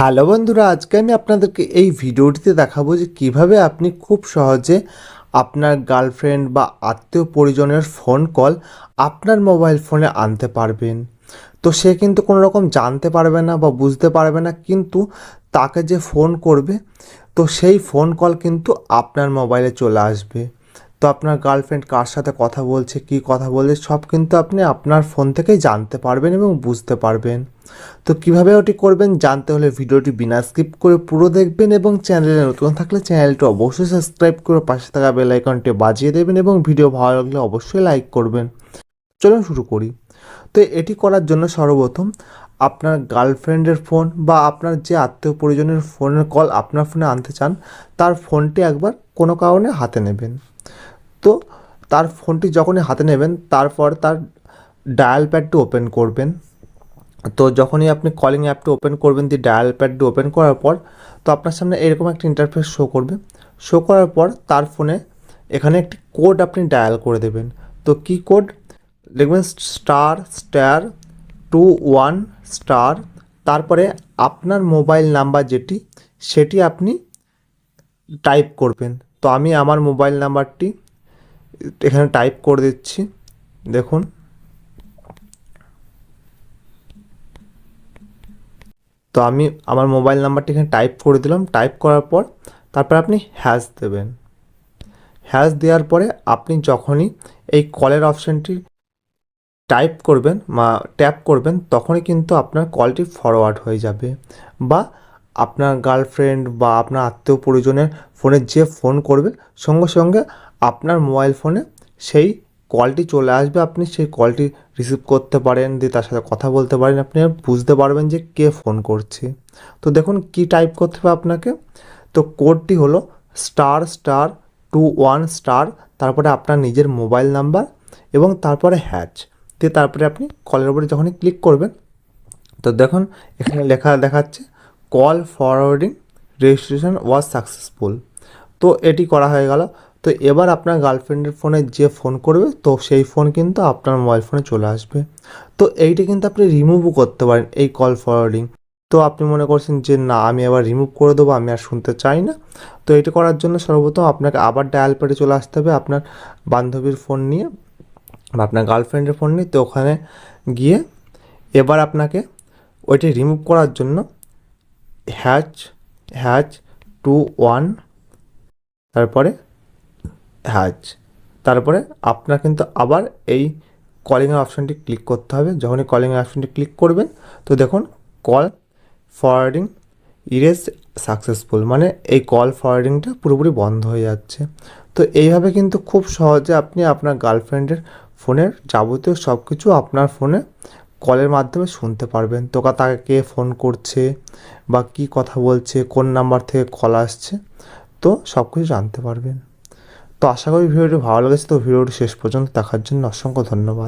Hello বন্ধুরা, আজকে আমি আপনাদেরকে এই ভিডিওটিতে দেখাবো যে কীভাবে আপনি খুব সহজে আপনার গার্লফ্রেন্ড বা আত্মীয় পরিজনের ফোন কল আপনার মোবাইল ফোনে আনতে পারবেন। তো সে কিন্তু কোনো রকম জানতে পারবে না বা বুঝতে পারবে না, কিন্তু তাকে যে ফোন করবে, তো সেই ফোন কল কিন্তু আপনার মোবাইলে চলে আসবে। তো আপনার গার্লফ্রেন্ড কার সাথে কথা বলছে, কী কথা বলছে, সব কিন্তু আপনি আপনার ফোন থেকেই জানতে পারবেন এবং বুঝতে পারবেন। তো কীভাবে ওটি করবেন জানতে হলে ভিডিওটি বিনা স্কিপ করে পুরো দেখবেন এবং চ্যানেলে নতুন থাকলে চ্যানেলটি অবশ্যই সাবস্ক্রাইব করে পাশে থাকা বেল আইকনটি বাজিয়ে দেবেন এবং ভিডিও ভালো লাগলে অবশ্যই লাইক করবেন। চলুন শুরু করি। তো এটি করার জন্য সর্বপ্রথম আপনার গার্লফ্রেন্ডের ফোন বা আপনার যে আত্মীয় পরিজনের ফোনের কল আপনার ফোনে আনতে চান, তার ফোনটি একবার কোনো কারণে হাতে নেবেন। তো তার ফোনটি যখনই হাতে নেবেন, তারপর তার ডায়াল প্যাডটি ওপেন করবেন। তো যখনই আপনি কলিং অ্যাপটি ওপেন করবেন, দিয়ে ডায়াল প্যাডটি ওপেন করার পর, তো আপনার সামনে এরকম একটা ইন্টারফেস শো করবে। শো করার পর তার ফোনে এখানে একটি কোড আপনি ডায়াল করে দেবেন। তো কি কোড দেখবেন star star two one star তারপরে আপনার মোবাইল নাম্বার যেটি, সেটি আপনি টাইপ করবেন। তো আমি আমার মোবাইল নাম্বারটি এখানে টাইপ করে দিচ্ছি, দেখুন। তো আমি আমার মোবাইল নাম্বারটি এখানে টাইপ করে দিলাম টাইপ করার পর তারপর আপনি হ্যাশ দেবেন। হ্যাশ দেওয়ার পরে আপনি যখনই এই কলের অপশানটি টাইপ করবেন বা ট্যাপ করবেন, তখনই কিন্তু আপনার কলটি ফরওয়ার্ড হয়ে যাবে বা আপনার গার্লফ্রেন্ড বা আপনার আত্মীয় পরিজনের ফোনে যে ফোন করবে, সঙ্গে সঙ্গে আপনার মোবাইল ফোনে সেই কলটি চলে আসবে। আপনি সেই কলটি রিসিভ করতে পারেন, দিয়ে তার সাথে কথা বলতে পারেন। আপনি বুঝতে পারবেন যে কে ফোন করছে। তো দেখুন কি টাইপ করতে হবে আপনাকে। তো কোডটি হলো star star two one star তারপরে আপনার নিজের মোবাইল নাম্বার এবং তারপরে হ্যাচ দিয়ে তারপরে আপনি কলের উপরে যখনই ক্লিক করবেন, তো দেখুন এখানে লেখা দেখাচ্ছে call forwarding registration was successful তো এটি করা হয়ে গেল। তো এবার আপনার গার্লফ্রেন্ডের ফোনে যে ফোন করবে, তো সেই ফোন কিন্তু আপনার মোবাইল ফোনে চলে আসবে। তো এইটা কিন্তু আপনি রিমুভও করতে পারেন এই কল ফরওয়ার্ডিং তো আপনি মনে করছেন যে, না, আমি আবার রিমুভ করে দেবো, আমি আর শুনতে চাই না। তো এটি করার জন্য সর্বপ্রথম আপনাকে আবার ডায়াল প্যাডে চলে আসতে হবে আপনার বান্ধবীর ফোন নিয়ে বা আপনার গার্লফ্রেন্ডের ফোন নিয়ে। তো ওখানে গিয়ে এবার আপনাকে ওইটি রিমুভ করার জন্য হ্যাচ হ্যাচ টু ওয়ান তারপরে হ্যাচ তারপরে আপনার কিন্তু আবার এই কলিংয়ের অপশানটি ক্লিক করতে হবে। যখনই কলিংয়ের অপশানটি ক্লিক করবেন, তো দেখুন কল ফরওয়ার্ডিং ইরেজ সাকসেসফুল মানে এই কল ফরওয়ার্ডিংটা পুরোপুরি বন্ধ হয়ে যাচ্ছে। তো এইভাবে কিন্তু খুব সহজে আপনি আপনার গার্লফ্রেন্ডের ফোনের যাবতীয় সব কিছু আপনার ফোনে কলের মাধ্যমে শুনতে পারবেন। তো তাকে কে ফোন করছে বা কি কথা বলছে, কোন নাম্বার থেকে কল আসছে, তো সব কিছু জানতে পারবেন। তো আশা করি ভিডিওটি ভালো লেগেছে। তো ভিডিওটি শেষ পর্যন্ত দেখার জন্য অসংখ্য ধন্যবাদ।